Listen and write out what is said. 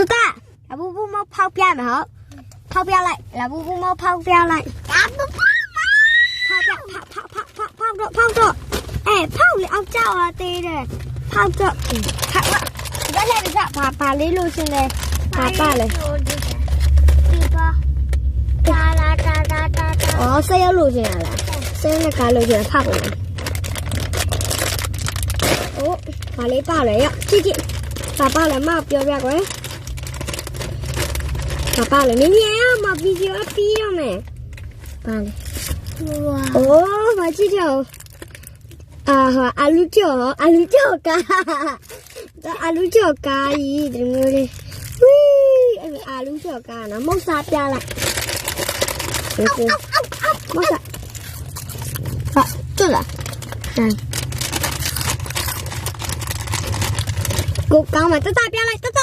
တူတာလာဘူးဘူးမဖောက်ပြမယ်ဟုတ်ဖောက်ပြလိုက်လာဘူးဘူးမဖောက်ပြလိုက် ဒါပပ ဖောက်ပြဖောက်ဖောက်ဖောက်ဖောက်ဖောက်တော့ဖောက်တော့အဲဖောက်လေအောင်ကြောက်ရသေးတယ်ဖောက်တော့ဖောက်ဘာလဲဘာဘာဘာလေးလို့ရှင်လဲဘာပါလဲ ဒီပါတာလာတာတာတာတာ อ๋อဆက်ရောက်လို့ရှင်ရလားဆက်နဲ့ကားလို့ရှင်ဖောက်လို့โอ้ဘာလေးပါလဲရကြည့်ကြည့်ဘာပါလဲမပြောပြကွယ် ဘာပါလဲမင်းရဲ့မဗီဒီယိုအပီးရမယ်ပါလေဝါအိုးမကြည့်တော့အာဟာအလူကျော်အလူကျော်ကာဒါအလူကျော်ကာကြီးဒီမျိုးလေးဝီးအဲ့အလူကျော်ကာနော်မုတ်စားပြလိုက်ဟုတ်ကဲ့မုတ်စားဟာကျွလာဟမ်ကိုကောင်းမှာတတပြလိုက်တတ